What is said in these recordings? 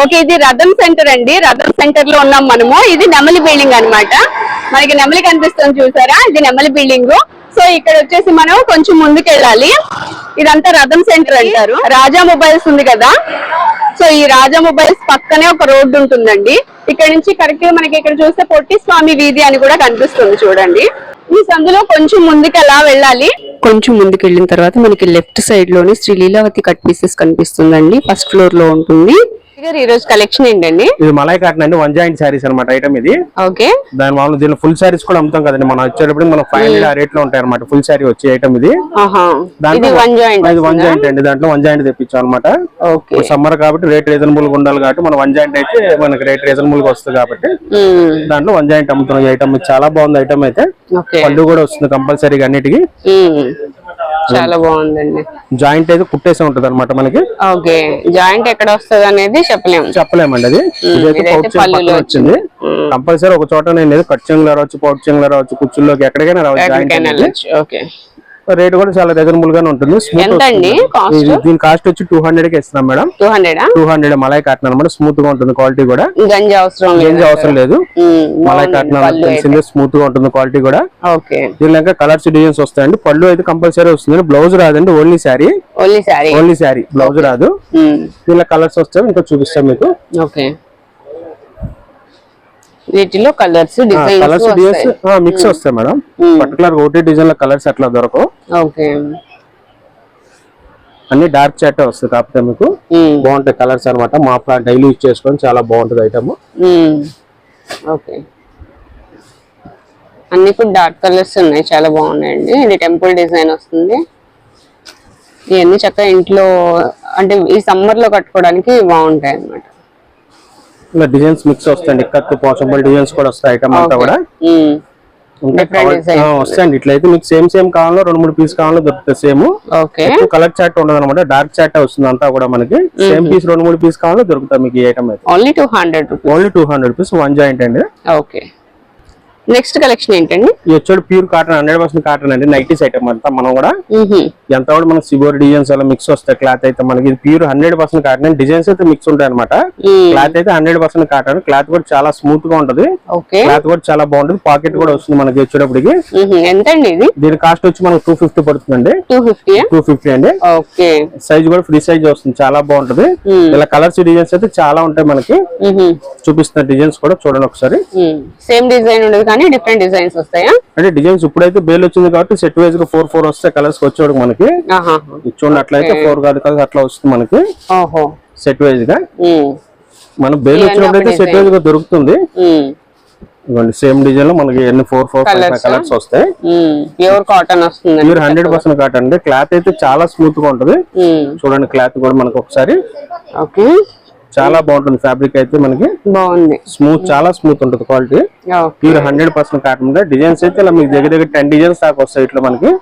Okay ఇది రథం centre అండి. రథం సెంటర్లో ఉన్నాం మనము. ఇది నెమలి బిల్డింగ్ అన్నమాట. మనకి నెమలి కనిపిస్తుంది చూసారా? ఇది నెమలి బిల్డింగ్. సో ఇక్కడ వచ్చేసి మనం కొంచెం ముందుకు వెళ్ళాలి ఇదంతా రథం సెంటర్ అంటారు. రాజా మొబైల్స్ ఉంది కదా? సో ఈ రాజా మొబైల్స్ పక్కనే ఒక రోడ్డు ఉంటుందండి. ఇక్కడ నుంచి కరెక్ట్ మనకి ఇక్కడ చూస్తే పొట్టి స్వామి వీధి అని కూడా కనిపిస్తుంది చూడండి. ఈ సందులో కొంచెం ముందుకు అలా వెళ్ళాలి? కొంచెం ముందుకు వెళ్ళిన తర్వాత మనకి లెఫ్ట్ సైడ్లోనే శ్రీ లీలావతి కట్ పీసెస్ కనిపిస్తుందండి. ఫస్ట్ ఫ్లోర్లో ఉంటుంది. ఈ రోజు కలెక్షన్ ఏంటండి? ఇది మలై కాటన్ అండి వన్ జాయింట్ శారీస్ అనమాట ఐటమ్ ఇది. ఓకే. దాని మామూలు దీనిలో ఫుల్ శారీస్ కూడా అమ్ముతాం కదండి మనం వచ్చేటప్పుడు మనం ఫైవ్ హండ్రెడ్ ఆ రేట్లో ఉంటాయి అనమాట ఫుల్ శారీ వచ్చే ఐటమ్ ఇది. దాంట్లో వన్ జాయింట్ ఇది వన్ జాయింట్ అండి దాంట్లో వన్ జాయింట్ తెప్పించాం అనమాట ఓకే. సమ్మర్ కాబట్టి రేట్ రీజనబుల్గా ఉండాలి కాబట్టి మన వన్ జాయింట్ అయితే మనకి రేట్ రీజనబుల్గా వస్తుంది కాబట్టి దాంట్లో వన్ జాయింట్ అమ్ముతున్నాం ఐటమ్ చాలా బాగుంది ఐటమ్ అయితే. పళ్ళు కూడా వస్తుంది కంపల్సరీగా అన్నిటికి. చాలా బాగుందండి. జాయింట్ అయితే కుట్టేసే ఉంటది అనమాట మనకి. ఓకే. జాయింట్ ఎక్కడ వస్తుంది అనేది చెప్పలేము. చెప్పలేమండి అది. వచ్చింది. కంపల్సరీ ఒక చోట నేను కట్ చెంగులు రావచ్చు పౌచ్ చెంగులు రావచ్చు కుచ్చుల్లోకి ఎక్కడికైనా రావచ్చు జాయింట్ ఓకే. రేట్ కూడా చాలా రీజనబుల్ గానే ఉంటుంది దీని కాస్ట్ వచ్చి టూ హండ్రెడ్కి ఇస్తున్నాం madam. Two hundred two hundred malai cotton అనమాట. స్మూత్గా ఉంటుంది క్వాలిటీ కూడా. గంజి అవసరం ఏం లేదు అవసరం లేదు. మలై కాటన్ స్మూత్గా ఉంటుంది క్వాలిటీ కూడా. ఓకే. దీనిలో కలర్స్ డిజైన్స్ వస్తాయండి. పళ్ళు అయితే కంపల్సరీ వస్తుంది. బ్లౌజ్ రాదండి. Only sari only sari only sari blouse రాదు. దీనిలో కలర్స్ వస్తాయి. ఇంకా చూపిస్తాం మీకు. ఓకే. వీటిలో కలర్స్ కలర్స్ డిజైన్స్ మిక్స్ వస్తాయి. మేడం. పర్టికులర్ ఒకటే డిజైన్లో కలర్స్ అట్లా దొరకవు. ఓకే. అన్ని డార్క్ చాట్ వస్తాయి కాకపోతే మీకు బాగుంటాయి కలర్స్ అన్నమాట. మా ప్లాంట్ డైలీ యూజ్ చేసుకొని చాలా బాగుంటుంది ఐటమ్ ఓకే. అన్ని కూడా డార్క్ కలర్స్ ఉన్నాయి. చాలా బాగున్నాయండి. ఇది టెంపుల్ డిజైన్ వస్తుంది. ఇవన్నీ చక్కగా ఇంట్లో అంటే ఈ సమ్మర్లో కట్టుకోవడానికి బాగుంటాయి అన్నమాట ఇలా డిజైన్స్ మిక్స్ వస్తాయండి. కత్తు పాసిబుల్ డిజైన్స్ కూడా వస్తాయి ఐటమ్ అంతా కూడా. వస్తాయండి. ఇట్లయితే మీకు సేమ్ సేమ్ కావాలో రెండు మూడు పీస్ కావాలో దొరుకుతాయి. సేమ్ కలర్ చాట్ ఉండదు అనమాట డార్క్ చాట్ వస్తుంది అంతా కూడా మనకి. సేమ్ పీస్ రెండు మూడు పీస్ కావాలో దొరుకుతాయి మీకు ఈ ఐటమ్ అయితే. Only two hundred only two hundred rupees one joint అండి. ఓకే. నెక్స్ట్ కలెక్షన్ ఏంటండి? వచ్చాడు pure cotton hundred percent cotton అండి. నైటీస్ ఐటమ్ అంతా మనం కూడా. ఎంత కూడా మనకి సిబోర్ డిజైన్స్ అలా మిక్స్ వస్తాయి. క్లాత్ అయితే మనకి pure hundred percent cotton. Designs అయితే మిక్స్ ఉంటాయి అనమాట. క్లాత్ అయితే హండ్రెడ్ పర్సెంట్ కాటన్. క్లాత్ కూడా చాలా స్మూత్గా ఉంటది. క్లాత్ కూడా చాలా బాగుంటుంది. పాకెట్ కూడా వస్తుంది మనకి వచ్చేటప్పటికి. మ్హూ. ఎంతండి ఇది? దీని కాస్ట్ వచ్చి మనకు టూ ఫిఫ్టీ పడుతుందండి. టూ ఫిఫ్టీ టూ ఫిఫ్టీ అండి. ఓకే. సైజ్ కూడా ఫ్రీ సైజ్ వస్తుంది. చాలా బాగుంటది. ఇలా కలర్స్ డిజైన్స్ అయితే చాలా ఉంటాయి మనకి. చూపిస్తున్న డిజైన్స్ కూడా చూడండి ఒకసారి. సేమ్ డిజైన్ ఉండదు. కానీ డిఫరెంట్ డిజైన్స్ వస్తాయా? అంటే డిజైన్స్ ఇప్పుడైతే బేల్ వచ్చింది కాబట్టి సెట్ వైజ్గా ఫోర్ ఫోర్ వస్తాయి కలర్స్ వచ్చేవాడు మనకి. చూడండి అట్లయితే ఫోర్ కాదు కదా అట్లా వస్తుంది మనకి. సెట్ వైజ్గా. మ్మ్. మన బేల్ వచ్చినప్పుడు అయితే సెట్ వైజ్గా దొరుకుతుంది. ఇవ్వండి సేమ్ డిజైన్లో మనకి ఎన్ని ఫోర్ ఫోర్? కలర్స్ వస్తాయి. ప్యూర్ కాటన్ వస్తుంది ప్యూర్ హండ్రెడ్ పర్సెంట్ కాటన్ అండి క్లాత్ అయితే చాలా స్మూత్గా ఉంటది. చూడండి క్లాత్ కూడా మనకి ఒకసారి ఓకే చాలా బాగుంటుంది ఫ్యాబ్రిక్ అయితే మనకి. బాగుంది. స్మూత్ చాలా స్మూత్ ఉంటుంది quality pure hundred percent cotton designs అయితే ఇలా మీకు దగ్గర దగ్గర టెన్ డిజైన్స్ దాకా వస్తాయి ఇట్లా మనకి.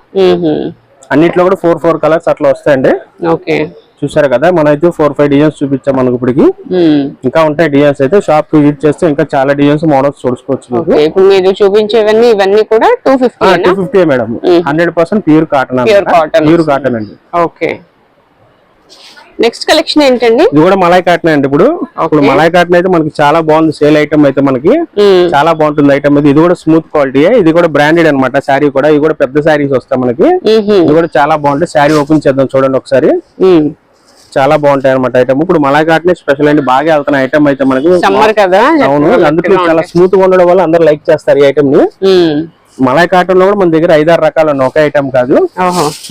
అన్నిట్లో కూడా ఫోర్ ఫోర్ కలర్స్ అట్లా వస్తాయండి. ఓకే. చూసారు కదా మనం అయితే ఫోర్ ఫైవ్ డిజైన్స్ చూపించాం మనకి ఇప్పటికి. ఇంకా ఉంటాయి డిజైన్స్ అయితే షాప్ విజిట్ చేస్తే ఇంకా చాలా డిజైన్స్ మోడల్స్ చూసుకోవచ్చు ఇప్పుడు మీరు చూపించేవన్నీ ఇవన్నీ కూడా two fifty two fifty madam. Hundred percent pure cotton pure cotton అండి. ఓకే. నెక్స్ట్ కలెక్షన్ ఏంటండి? ఇది కూడా మలై కాటన్ అండి ఇప్పుడు. ఇప్పుడు మలై కాటన్ అయితే మనకి చాలా బాగుంది. సేల్ ఐటమ్ అయితే మనకి మ్మ్. చాలా బాగుంటుంది ఐటమ్ ఇది ఇది కూడా స్మూత్ క్వాలిటీ ఇది కూడా బ్రాండెడ్ అన్నమాట శారీ కూడా. ఇది కూడా పెద్ద శారీస్ వస్తాయి మనకి. ఇది కూడా చాలా బాగుంటుంది. శారీ ఓపెన్ చేద్దాం చూడండి ఒకసారి. మ్మ్. చాలా బాగుంటాయి అనమాట ఐటమ్ ఇప్పుడు మలై కాటన్ స్పెషల్ అండి. బాగా వెళ్తున్న ఐటమ్ అయితే మనకి. సమ్మర్ కదా. అవును. అందుకే చాలా స్మూత్గా ఉండడం వల్ల అందరూ లైక్ చేస్తారు ఈ ఐటమ్ని. మ్మ్. మలై కాటన్లో కూడా మన దగ్గర ఐదారు రకాలు ఒక ఐటమ్ కాదు.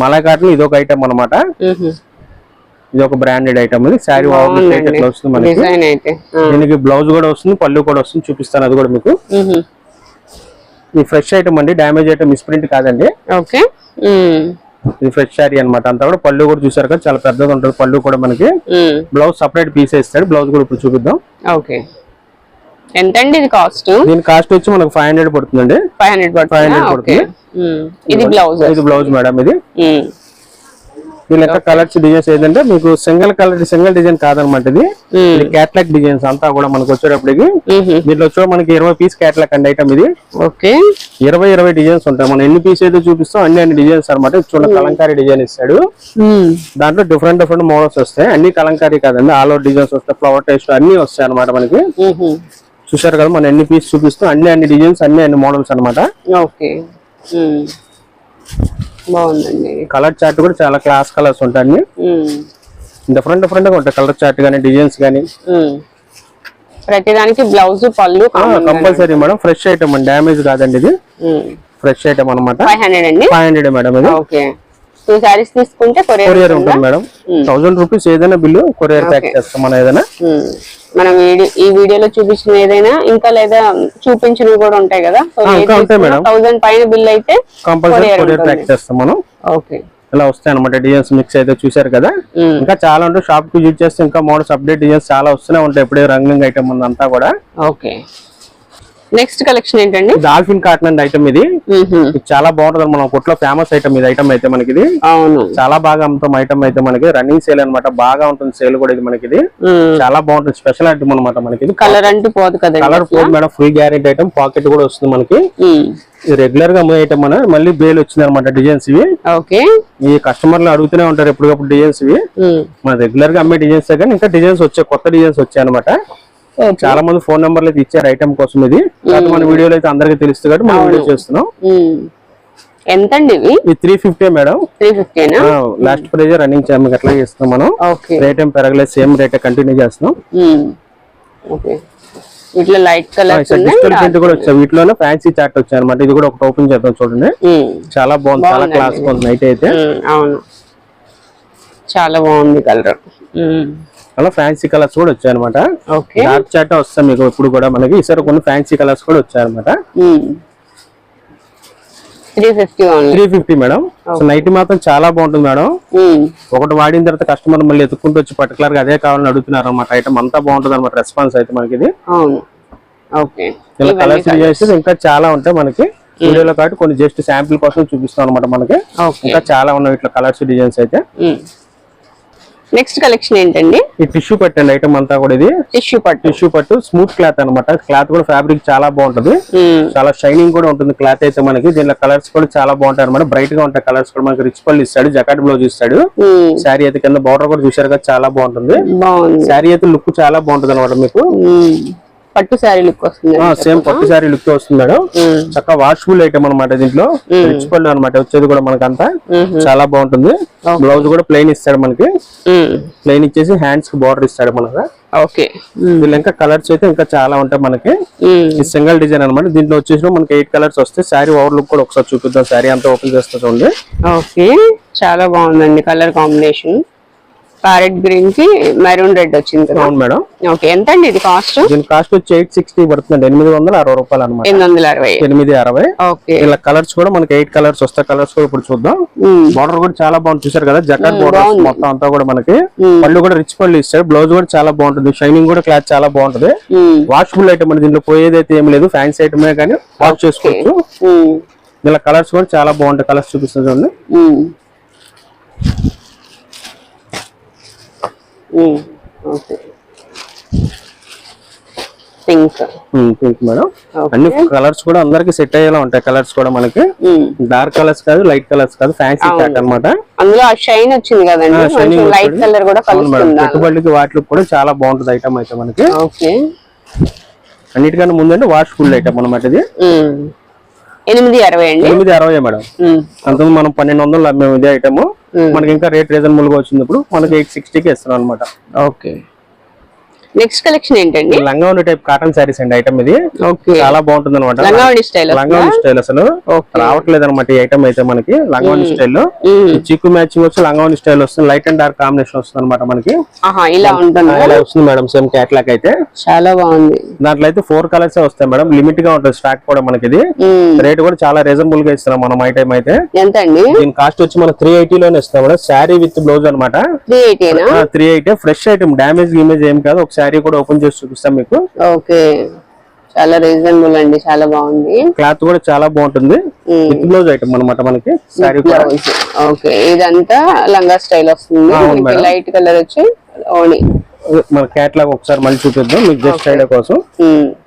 మలై కాటన్ ఇది ఒక ఐటమ్ అన్నమాట. మ్హూ. ఇది ఒక బ్రాండెడ్ ఐటమ్ ఇది. శారీ ఇట్లా వస్తుంది మనకి. దీనికి బ్లౌజ్ కూడా వస్తుంది పళ్ళు కూడా వస్తుంది చూపిస్తాను అది కూడా మీకు. ఇది ఫ్రెష్ ఐటమ్ అండి డ్యామేజ్ ఐటమ్ మిస్ప్రింట్ కాదండి. ఓకే. ఇది ఫ్రెష్ శారీ అన్నమాట. అంతా కూడా పళ్ళు కూడా చూసారు కదా చాలా పెద్దగా ఉంటుంది పళ్ళు కూడా మనకి. బ్లౌజ్ సపరేట్ పీస్ ఇస్తాడు బ్లౌజ్ కూడా ఇప్పుడు చూపిద్దాం. ఓకే. ఎంతండి ఇది కాస్ట్ దీని కాస్ట్ వచ్చి మనకు ఫైవ్ హండ్రెడ్ పడుతుందండి. Five hundred 500 okay. పడుతుంది. ఇది బ్లౌజ్ ఇది బ్లౌజ్ మేడం ఇది. దీని యొక్క కలర్స్ డిజైన్స్ ఏంటంటే మీకు సింగిల్ కలర్ సింగిల్ డిజైన్ కాదనమాట ఇది. క్యాట్లాగ్ డిజైన్స్ అంతా కూడా మనకు వచ్చేటప్పటికి దీంట్లో వచ్చే మనకి ఇరవై పీస్ క్యాట్లాగ్ అండి ఐటమ్ ఇది. ఓకే. ఇరవై ఇరవై డిజైన్స్ ఉంటాయి. మనం ఎన్ని పీస్ అయితే చూపిస్తాం అన్ని అన్ని డిజైన్స్ అనమాట చూడండి కలంకారీ డిజైన్ ఇస్తాడు. దాంట్లో డిఫరెంట్ డిఫరెంట్ మోడల్స్ వస్తాయి. అన్ని కలంకారీ కాదండి. ఆల్ ఓవర్ డిజైన్స్ వస్తాయి. ఫ్లవర్ టేస్ట్ అన్ని వస్తాయి అనమాట మనకి. చూసారు కదా మనం ఎన్ని పీస్ చూపిస్తాం అన్ని అన్ని డిజైన్స్ అన్ని అన్ని మోడల్స్ అన్నమాట. ఓకే. బాగుందండి. కలర్ చార్ట్ కూడా చాలా క్లాస్ కలర్స్ ఉంటాయి అన్ని డిఫరెంట్ డిఫరెంట్గా ఉంటాయి కలర్ చార్ట్ కానీ డిజైన్స్ కానీ. ప్రతిదానికి బ్లౌజ్ పళ్ళు కంపల్సరీ మేడం. ఫ్రెష్ ఐటమ్ అండి. డ్యామేజ్ కాదండి ఇది. ఫ్రెష్ ఐటమ్ అనమాట ఫైవ్ హండ్రెడ్ అండి? ఫైవ్ హండ్రెడ్ మేడం ఇది. ఓకే. టూ సారీస్ తీసుకుంటే కొరియర్ ఉంటుంది మేడం. థౌసండ్ రూపీస్ ఏదైనా బిల్లు కొరియర్ ప్యాక్ చేస్తాం మనం ఏదైనా. మనం ఈ వీడియోలో చూపించిన ఏదైనా ఇంకా లేదా చూపించినవి కూడా ఉంటాయి కదా. థౌసండ్ పైన బిల్ అయితే కొరియర్. ప్యాక్ చేస్తాం మనం. ఓకే. ఇలా వస్తాయి అనమాట డిజైన్స్ మిక్స్ అయితే చూసారు కదా. ఇంకా చాలా ఉంటాయి షాప్కి యూజ్ చేస్తే ఇంకా మోడల్స్ అప్డేట్ డిజైన్స్ చాలా వస్తూనే ఉంటాయి. ఎప్పుడే రంగులింగ్ ఐటమ్ ఉంది అంతా కూడా. ఓకే. నెక్స్ట్ కలెక్షన్ ఏంటండి? డాల్ఫిన్ కాటన్ అండ్ ఐటమ్ ఇది. చాలా బాగుంటుంది మన కొట్లో ఫేమస్ ఐటమ్ ఇది ఐటమ్ అయితే మనకి ఇది అవును. చాలా బాగా అమ్ముతాం ఐటమ్ అయితే మనకి. రన్నింగ్ సేల్ అన్నమాట బాగా ఉంటుంది సేల్ కూడా ఇది మనకి ఇది చాలా బాగుంటుంది. స్పెషల్ ఐటమ్ అనమాట మనకి ఇది కలర్ అంటూ పోదు కదండి colour four madam. Full guarantee item pocket కూడా వస్తుంది మనకి. రెగ్యులర్గా అమ్మే ఐటమ్ మన మళ్ళీ బేల్ వచ్చింది అనమాట డిజైన్స్ ఇవి. ఓకే. ఈ కస్టమర్లు అడుగుతూనే ఉంటారు ఎప్పటికప్పుడు డిజైన్స్ ఇవి. మన రెగ్యులర్గా అమ్మే డిజైన్స్ కానీ ఇంకా డిజైన్స్ వచ్చాయి కొత్త డిజైన్స్ వచ్చాయి అనమాట చాలా మంది ఫోన్ నెంబర్లు అయితే ఇచ్చారు ఐటమ్ కోసం ఇది. మన వీడియోలో అయితే అందరికి తెలుస్తుంది కాబట్టి మనం వీడియో చేస్తున్నాం. ఇవి? ఇది త్రీ ఫిఫ్టీ మేడం. త్రీ ఫిఫ్టీనా లాస్ట్ ప్రైజ్ రన్నింగ్ మీకు ఎట్లా చేస్తాం మనం. రేట్ ఏం పెరగలేదు సేమ్ రేట్ కంటిన్యూ చేస్తున్నాం. ఓకే ఇట్లా లైట్ ప్రింట్ కూడా వచ్చాయి. వీటిలోనే ఫ్యాన్సీ చార్ట్ వచ్చాయి అనమాట ఇది కూడా ఒకటి ఓపెన్ చేద్దాం చూడండి. మ్మ్. చాలా బాగుంది చాలా. క్లాస్ ఉంది నైట్ అయితే. అవును. చాలా బాగుంది కలర్ అలా ఫ్యాన్సీ కలర్స్ కూడా వచ్చాయి అనమాట డార్క్ చాట్ వస్తాయి మీకు ఇప్పుడు కూడా మనకి. ఈసారి కొన్ని ఫ్యాన్సీ కలర్స్ కూడా వచ్చాయి అనమాట త్రీ ఫిఫ్టీ మేడం నైట్ మాత్రం చాలా బాగుంటుంది మేడం ఒకటి వాడిన తర్వాత కస్టమర్ మళ్ళీ ఎత్తుకుంటూ వచ్చి పర్టికులర్గా అదే కావాలని అడుగుతున్నారు అనమాట ఐటమ్ అంతా బాగుంటుంది అనమాట రెస్పాన్స్ అయితే మనకి ఇది. ఇలా కలర్స్ చేస్తే ఇంకా చాలా ఉంటాయి మనకి. వీడియోలో కాబట్టి కొన్ని జస్ట్ శాంపిల్ కోసం చూపిస్తాం అనమాట మనకి. ఇంకా చాలా ఉన్నాయి ఇట్లా కలర్స్ డిజైన్స్ అయితే. నెక్స్ట్ కలెక్షన్ ఏంటండి? ఈ టిష్యూ పెట్టండి ఐటమ్ అంతా కూడా ఇది. టిష్యూ పట్టు. టిష్యూ పట్టు స్మూత్ క్లాత్ అన్నమాట. క్లాత్ కూడా ఫ్యాబ్రిక్ చాలా బాగుంటది. మ్మ్. చాలా షైనింగ్ కూడా ఉంటుంది క్లాత్ అయితే మనకి. దీనిలో కలర్స్ కూడా చాలా బాగుంటాయి అనమాట బ్రైట్గా ఉంటాయి కలర్స్ కూడా. మనకి రిచ్ పళ్ళు ఇస్తాడు జకాట్ బ్లౌజ్ ఇస్తాడు. శారీ అయితే కింద బార్డర్ కూడా చూసారు కదా చాలా బాగుంటుంది. శారీ అయితే లుక్ చాలా బాగుంటుంది అనమాట మీకు. మ్మ్. పట్టు శారీ లుక్ వస్తుంది సేమ్ పట్టు శారీ లుక్ వస్తుంది మేడం. చక్కగా వాషబుల్ ఐటమ్ అనమాట దీంట్లో. రిచ్ పళ్ళు అనమాట వచ్చేది కూడా మనకంతా. చాలా బాగుంటుంది. బ్లౌజ్ కూడా ప్లెయిన్ ఇస్తాడు మనకి. ప్లెయిన్ ఇచ్చేసి హ్యాండ్స్కి బార్డర్ ఇస్తాడు మనకు. ఓకే. దీనిలో ఇంకా కలర్స్ అయితే ఇంకా చాలా ఉంటాయి మనకి. ఈ సింగిల్ డిజైన్ అనమాట దీంట్లో వచ్చేసి మనకి ఎయిట్ కలర్స్ వస్తాయి శారీ ఓవర్ లుక్ కూడా ఒకసారి చూపిద్దాం. శారీ అంతా ఓపెన్ చేస్తా చూడండి. ఓకే. చాలా బాగుందండి కలర్ కాంబినేషన్ ప్యారెట్ గ్రీన్కి మెరూన్ రెడ్ వచ్చింది కదా? అవును మేడం. ఓకే ఎంత అండి ఇది కాస్ట్? దీని కాస్ట్ వచ్చి ఎయిట్ సిక్స్టీ పడుతుంది ఎనిమిది వందల అరవై రూపాయలు అనమాట ఎనిమిది వందల అరవై. ఎనిమిది అరవై. ఓకే. ఇలా కలర్స్ కూడా మనకి ఎయిట్ కలర్స్ వస్తాయి కలర్స్ కూడా ఇప్పుడు చూద్దాం. బార్డర్ కూడా చాలా బాగుంది చూసారు కదా? జకాట్ బార్డర్ మొత్తం అంతా కూడా మనకి. పళ్ళు కూడా రిచ్ పళ్ళు ఇస్తాడు బ్లౌజ్ కూడా చాలా బాగుంటుంది షైనింగ్ కూడా క్లాత్ చాలా బాగుంటది. మ్మ్. వాషబుల్ ఐటమ్ అండి దీంట్లో పోయేది అయితే ఏం లేదు ఫ్యాన్సీ ఐటమే కానీ వాష్ చేసుకోవచ్చు. ఇలా కలర్స్ కూడా చాలా బాగుంటాయి కలర్స్ చూపిస్తుంది చూడండి మ్మ్. మ్మ్. Okay pink pink madam. అన్ని కలర్స్ కూడా అందరికి సెట్ అయ్యేలా ఉంటాయి కలర్స్ కూడా మనకి. డార్క్ కలర్స్ కాదు లైట్ కలర్స్ కాదు ఫ్యాన్సీ ప్యాక్ అన్నమాట. అందులో షైన్ వచ్చింది కదండి. లైట్ కలర్ కూడా పెట్టుబడికి వాటికి కూడా చాలా బాగుంటుంది ఐటమ్ అయితే మనకి. అన్నిటికన్నా ముందంటే వాష్ ఫుల్ ఐటమ్ అనమాట ఇది. మ్మ్. ఎనిమిది అరవై అండి. ఎనిమిది అరవై మేడం. మ్మ్. అంతకుముందు మనం పన్నెండు వందలు అమ్మాము ఇదే ఐటమ్ మనకి ఇంకా రేట్ రీజనబుల్గా వచ్చింది ఇప్పుడు మనకి ఎయిట్ సిక్స్టీకి ఇస్తున్నాం అనమాట ఓకే. నెక్స్ట్ కలెక్షన్ ఏంటండి? లంగావని టైప్ కాటన్ శారీస్ అండి ఐటమ్ ఇది. చాలా బాగుంటుంది అనమాట స్టైల్ లంగావని స్టైల్ అసలు. రావట్లేదు అనమాట ఈ ఐటమ్ అయితే మనకి. లంగావని స్టైల్ చిక్కు మ్యాచింగ్ వచ్చి లంగావని స్టైల్ వస్తుంది. లైట్ అండ్ డార్క్ కాంబినేషన్ వస్తుంది అనమాట మనకి. ఆహా ఇలా ఉంటుంది? ఇలా వస్తుంది మేడం సేమ్ క్యాట్లాక్ అయితే. చాలా బాగుంది. దాంట్లో అయితే ఫోర్ కలర్స్ వస్తాయి మేడం. లిమిట్గా ఉంటుంది స్టాక్ కూడా మనకి ఇది. రేట్ కూడా చాలా రీజనబుల్గా ఇస్తున్నాం మనం ఐటమ్ అయితే. ఎంత అండి? దీని కాస్ట్ వచ్చి మనం త్రీ లోనే ఇస్తాం మేడం. శారీ విత్ బ్లౌజ్ అనమాట three eighty fresh item damage image ఏం కాదు. ఒక శారీ కూడా ఓపెన్ చేసి చూపిస్తాం మీకు. ఓకే. చాలా రీజనబుల్ అండి చాలా బాగుంది. క్లాత్ కూడా చాలా బాగుంటుంది. విత్ బ్లౌజ్ ఐటమ్ అనమాట మనకి శారీ ఓకే. ఇదంతా లంగా స్టైల్ వస్తుంది. లైట్ కలర్ వచ్చి ఓణి. మన క్యాట్లాగ్ ఒకసారి మళ్ళీ చూపిద్దాం. మీకు జస్ట్ ఐడియా కోసం.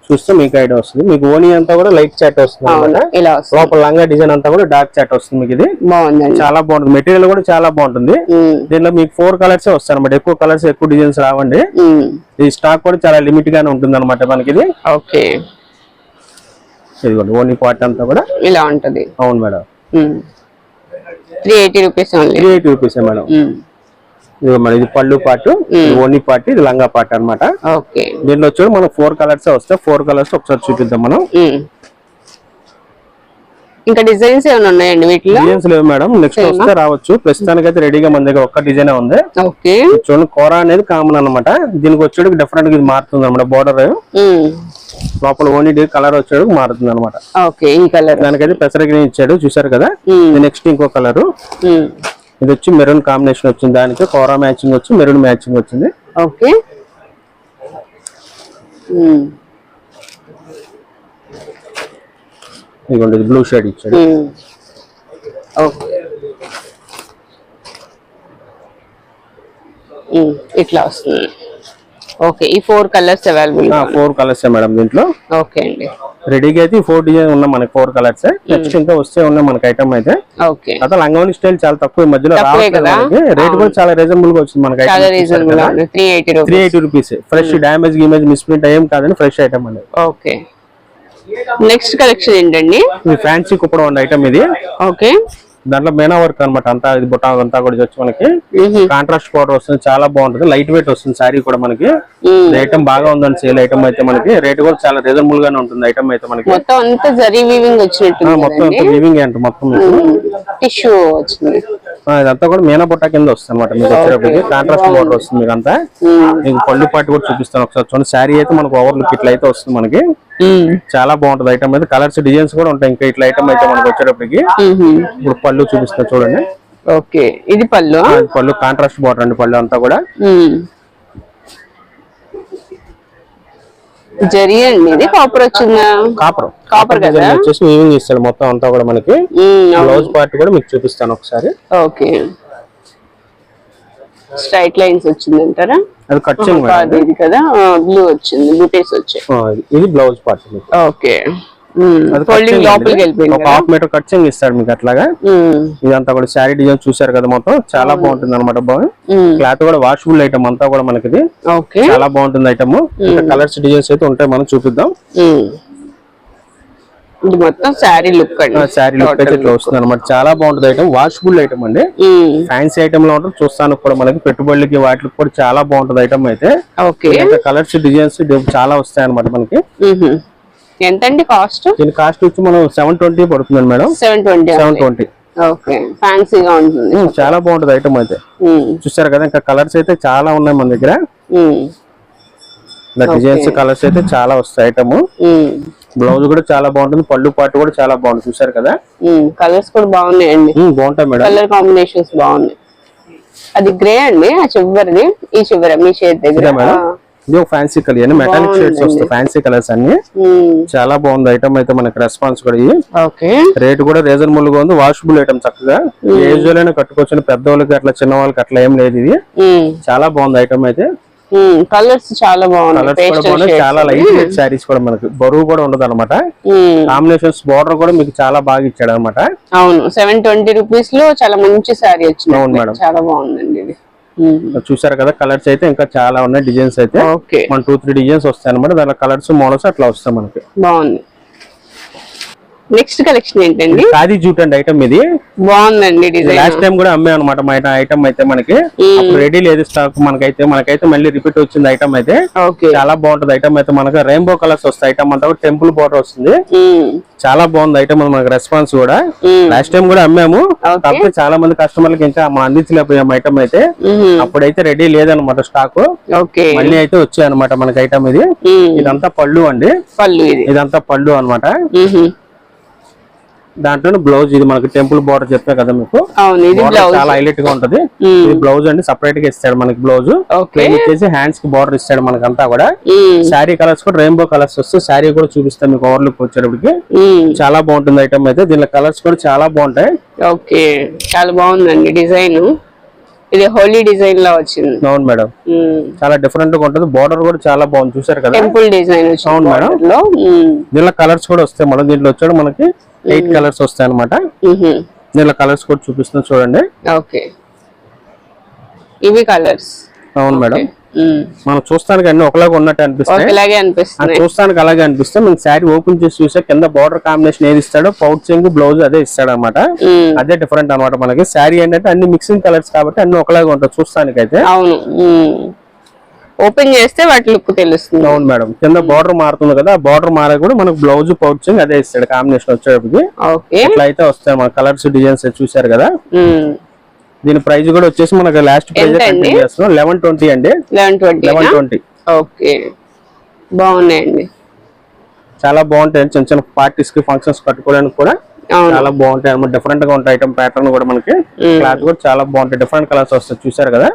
చూస్తే మీకు ఐడియా వస్తుంది. మీకు ఓనీ అంతా కూడా లైట్ చాట్ వస్తుంది. ఇలా లోపల లంగా డిజైన్ అంతా కూడా డార్క్ చాట్ వస్తుంది మీకు ఇది. బాగుందండి. చాలా బాగుంటుంది. మెటీరియల్ కూడా చాలా బాగుంటుంది. దీనిలో మీకు ఫోర్ కలర్స్ వస్తాయి అనమాట. ఎక్కువ కలర్స్ ఎక్కువ డిజైన్స్ రావండి. ఈ స్టాక్ కూడా చాలా లిమిట్ గానే ఉంటుంది అనమాట మనకి ఇది. ఓకే. ఇదిగోండి ఓనీ పార్ట్ అంతా కూడా. ఇలా ఉంటది. అవును madam. Three eighty rupees three eighty rupees madam. ఇదిగో మేడం ఇది పళ్ళు పాటు ఇది ఓనీ పార్ట్ ఇది లంగా పార్ట్ అన్నమాట. ఓకే. దీనిలో వచ్చి మనం ఫోర్ కలర్స్ వస్తాయి. ఫోర్ కలర్స్ ఒకసారి చూపిద్దాం మనం. ఇంకా డిజైన్స్ ఏమైనా ఉన్నాయండి వీటిలో? డిజైన్స్ లేవు మేడం. నెక్స్ట్ వస్తే రావచ్చు. ప్రస్తుతానికి అయితే రెడీగా మన దగ్గర ఒక్క డిజైన్ ఉంది. ఓకే. చూడండి కూర అనేది కామన్ అన్నమాట. దీనికి వచ్చేటికి డిఫరెంట్గా ఇది మారుతుంది అనమాట బోర్డర్ లోపల ఓనీ కలర్ వచ్చేటికి మారుతుంది అనమాట ఓకే ఈ కలర్. దానికైతే పెసర గ్రీన్ ఇచ్చాడు చూసారు కదా? నెక్స్ట్ ఇంకో కలర్. ఇది వచ్చి మెరూన్ కాంబినేషన్ వచ్చింది. దానికి కోరా మ్యాచింగ్ వచ్చి మెరూన్ మ్యాచింగ్ వచ్చింది. ఓకే. ఇదిగోండి ఇది బ్లూ షేడ్ ఇచ్చాడు. ఇట్లా వస్తుంది. ఓకే ఈ four colours available four colours madam దీంట్లో? ఓకే అండి. రెడీగా అయితే ఫోర్ డిజైన్ ఉన్నాయి మనకి ఫోర్ కలర్స్ నెక్స్ట్ ఇంకా వస్తే ఉన్నాయి మనకి ఐటమ్ అయితే ఓకే. అసలు లంగోని స్టైల్ చాలా తక్కువ మధ్యలో రేట్ కూడా చాలా రీజనబుల్గా వచ్చింది మనకి three eighty rupees fresh damage గిమేజ్ misprint ఏం కాదని ఫ్రెష్ ఐటమ్ అనేది. ఓకే. నెక్స్ట్ కలెక్షన్ ఏంటండి? ఇది ఫ్యాన్సీ కుప్పడం ఐటమ్ ఇది. ఓకే. దాంట్లో మేనా వర్క్ అనమాట అంతా ఇది బుట్ట అంతా కూడా వచ్చి మనకి. కాంట్రాస్ట్ పౌడర్ వస్తుంది చాలా బాగుంటుంది. లైట్ వెయిట్ వస్తుంది శారీ కూడా మనకి. ఐటమ్ బాగా ఉందండి సేల్ ఐటమ్ అయితే మనకి. రేట్ కూడా చాలా రీజనబుల్ గానే ఉంటుంది ఐటమ్ అయితే మనకి. మొత్తం అంతా జరీ వీవింగ్ మొత్తం వివింగ్ అంటే మొత్తం. టిష్యూ వచ్చింది. ఇదంతా కూడా మీనా బుట్ట కింద వస్తుంది అనమాట మీకు వచ్చేటప్పటికి. కాంట్రాస్ట్ పౌడర్ వస్తుంది మీకు అంతా మీకు పళ్ళు పాటు కూడా చూపిస్తాను ఒకసారి. చూడండి శారీ అయితే మనకు ఓవర్ లుక్ ఇట్లా అయితే వస్తుంది మనకి. చాలా బాగుంటుంది ఐటమ్ అయితే. కలర్స్ డిజైన్స్ కూడా ఉంటాయి. ఇంకా ఇట్లా ఐటమ్ అయితే మనకి వచ్చేటప్పటికి ఇప్పుడు పళ్ళు చూపిస్తా చూడండి. ఓకే. ఇది పళ్ళు? పళ్ళు. కాంట్రాస్ట్ బార్డర్ అండి పళ్ళు అంతా కూడా. జరీ అండి ఇది? కాపర్ వచ్చిందా? కాపర్. కాపర్ కదా? వచ్చేసి వీవింగ్ ఇస్తాడు మొత్తం అంతా కూడా మనకి. బ్లౌజ్ పార్ట్ కూడా మీకు చూపిస్తాను ఒకసారి. ఓకే. స్ట్రైట్ లైన్స్ వచ్చింది అంటారా అది కట్ కాదు ఇది కదా బ్లూ వచ్చింది బూటేస్ వచ్చాయి. ఇది బ్లౌజ్ పార్ట్ ఓకే. ఫోల్డింగ్. లోపలికి వెళ్ళిపోయింది హాఫ్ మీటర్ కట్ ఇస్తాడు మీకు అట్లాగా. ఇదంతా కూడా శారీ డిజైన్ చూసారు కదా మొత్తం. చాలా బాగుంటుంది అనమాట బాగా. క్లాత్ కూడా వాషబుల్ ఐటమ్ అంతా కూడా మనకి చాలా బాగుంటుంది ఐటమ్ కలర్స్ డిజైన్స్ అయితే ఉంటాయి మనం చూపిద్దాం. ఇది మొత్తం శారీ లుక్ అండి. శారీ లుక్ అయితే ఇట్లా వస్తుంది అనమాట చాలా బాగుంటుంది ఐటమ్ వాషబుల్ ఐటమ్ అండి. ఫ్యాన్సీ ఐటమ్లో ఉంటుంది చూస్తాను కూడా మనకి. పెట్టుబడులకి వాటికి కూడా చాలా బాగుంటుంది ఐటమ్ అయితే. ఓకే. కలర్స్ డిజైన్స్ చాలా వస్తాయి అనమాట మనకి. మ్మ్. ఎంతండి కాస్ట్ దీని కాస్ట్ వచ్చి మనం సెవెన్ ట్వంటీ పడుతుంది madam. Seven twenty seven twenty ఫ్యాన్సీగా ఉంటుంది. చాలా బాగుంటుంది ఐటమ్ అయితే. చూసారు కదా ఇంకా కలర్స్ అయితే చాలా ఉన్నాయి మన దగ్గర. డిజైన్స్ కలర్స్ అయితే చాలా వస్తాయి ఐటమ్. బ్లౌజ్ కూడా చాలా బాగుంటుంది పళ్ళు పాటు కూడా చాలా బాగుంటుంది చూసారు కదా. కలర్స్ కూడా బాగున్నాయండి బాగుంటాయి మేడం. కలర్ కాంబినేషన్స్ బాగున్నాయి. అది గ్రే అండి ఆ చివరిది ఈ చివర మీ షేడ్ దగ్గర. ఇదే ఒక ఫ్యాన్సీ కలర్ మెటాలిక్ షేడ్స్ వస్తాయి ఫ్యాన్సీ కలర్స్ అన్ని. చాలా బాగుంది ఐటమ్ అయితే మనకి రెస్పాన్స్ కూడా రేట్ కూడా రీజనబుల్గా ఉంది వాషబుల్ ఐటమ్ చక్కగా. ఏజ్ వాళ్ళైనా కట్టుకోవచ్చు పెద్దవాళ్ళకి అట్లా చిన్న వాళ్ళకి అట్లా ఏం లేదు ఇది. చాలా బాగుంది ఐటమ్ అయితే. కలర్స్ చాలా బాగున్నాయి. చాలా లైట్ వెయిట్ శారీస్ కూడా మనకి. బరువు కూడా ఉండదు అనమాట కాంబినేషన్స్ బార్డర్ కూడా మీకు చాలా బాగా ఇచ్చాడు అనమాట అవును సెవెన్ ట్వంటీ రూపీస్లో చాలా మంచి శారీ అవును వచ్చింది మేడం. చాలా బాగుందండి ఇది. చూసారు కదా కలర్స్ అయితే ఇంకా చాలా ఉన్నాయి డిజైన్స్ అయితే. మన టూ త్రీ డిజైన్స్ వస్తాయి అనమాట దానిలో కలర్స్ మోడల్స్ అట్లా వస్తాయి మనకి. బాగుంది. నెక్స్ట్ కలెక్షన్ ఏంటండి? ఖాదీ జూట్ అండి ఐటమ్ ఇది. బాగుందండి డిజైన్. లాస్ట్ టైం కూడా అమ్మే అనమాట మా ఐటమ్ అయితే మనకి. రెడీ లేదు స్టాక్ మనకైతే. మనకైతే మళ్ళీ రిపీట్ వచ్చింది ఐటమ్ అయితే. చాలా బాగుంటది ఐటమ్ అయితే మనకి. రెయిన్బో కలర్స్ వస్తాయి. ఐటమ్ అంతా టెంపుల్ బోర్డర్ వస్తుంది. చాలా బాగుంది ఐటమ్ మనకి రెస్పాన్స్ కూడా. లాస్ట్ టైం కూడా అమ్మాము. కాకపోతే చాలా మంది కస్టమర్లకి ఇంకా మనం అందించలేకపోయాం ఐటమ్ అయితే. అప్పుడైతే రెడీ లేదనమాట స్టాక్ మళ్ళీ అయితే వచ్చాయి అనమాట మనకి ఐటమ్ ఇది. ఇదంతా పళ్ళు అండి. పళ్ళు ఇది. ఇదంతా పళ్ళు అన్నమాట. మ్మ్. దాంట్లో బ్లౌజ్ ఇది మనకి టెంపుల్ బోర్డర్ చెప్పా కదా మీకు. చాలా హైలైట్గా ఉంటది. ఇది బ్లౌజ్ అండి సపరేట్గా ఇస్తాడు మనకి బ్లౌజ్. ఓకే. వచ్చేసి హ్యాండ్స్కి బార్డర్ ఇస్తాడు మనకి అంతా కూడా శారీ కలర్స్ కూడా రెయిన్బో కలర్స్ వస్తే శారీ కూడా చూపిస్తాం మీకు ఓవర్ లుక్ వచ్చేటప్పటికి చాలా బాగుంటుంది ఐటమ్ అయితే. దీనిలో కలర్స్ కూడా చాలా బాగుంటాయి. ఓకే చాలా బాగుందండి డిజైన్ ఇది హోలీ డిజైన్లో వచ్చింది. అవును మేడం. చాలా డిఫరెంట్గా ఉంటుంది. బార్డర్ కూడా చాలా బాగుంది. చూసారు కదా? టెంపుల్ డిజైన్ అవును మేడం. దీనిలో కలర్స్ కూడా వస్తాయి. మేడం దీంట్లో వచ్చాడు మనకి ఎయిట్ కలర్స్ వస్తాయి అనమాట. దీనిలో కలర్స్ కూడా చూపిస్తున్నా చూడండి. ఓకే. ఇవి కలర్స్. అవును మేడం. మనం చూస్తానికి అన్ని ఒకలాగా ఉన్నట్టు అనిపిస్తాయి. చూస్తానికి అలాగే అనిపిస్తే మనకి శారీ ఓపెన్ చేసి చూసే కింద బార్డర్ కాంబినేషన్ ఏది ఇస్తాడో పౌచింగ్ బ్లౌజ్ అదే ఇస్తాడు అనమాట. అదే డిఫరెంట్ అన్నమాట మనకి. శారీ ఏంటంటే అన్ని మిక్సింగ్ కలర్స్ కాబట్టి అన్ని ఒకలాగా ఉంటాయి చూస్తానికి అయితే అవును ఓపెన్ చేస్తే వాటి లుక్ తెలుస్తుంది. అవును మేడం. కింద బార్డర్ మారుతుంది కదా ఆ బార్డర్ మారే కూడా మనకు బ్లౌజ్ పౌచింగ్ అదే ఇస్తాడు కాంబినేషన్ వచ్చేటప్పటికి. ఓకే. ఇట్లా అయితే వస్తాయి మన కలర్స్ డిజైన్స్ చూసారు కదా. దీని ప్రైస్ కూడా వచ్చేసి మనకి లాస్ట్ ప్రైజ్ చేస్తున్నాం. లెవెన్ ట్వంటీ అండి. Eleven twenty eleven twenty. Okay. బాగున్నాయండి. చాలా బాగుంటాయి. చిన్న చిన్న పార్టీస్కి ఫంక్షన్స్ కట్టుకోవడానికి కూడా చాలా బాగుంటాయి. అన్నమాట డిఫరెంట్గా ఉంటాయి. ఐటమ్ ప్యాటర్న్ కూడా మనకి. క్లాత్ కూడా చాలా బాగుంటాయి. డిఫరెంట్ కలర్స్ వస్తాయి. చూసారు కదా?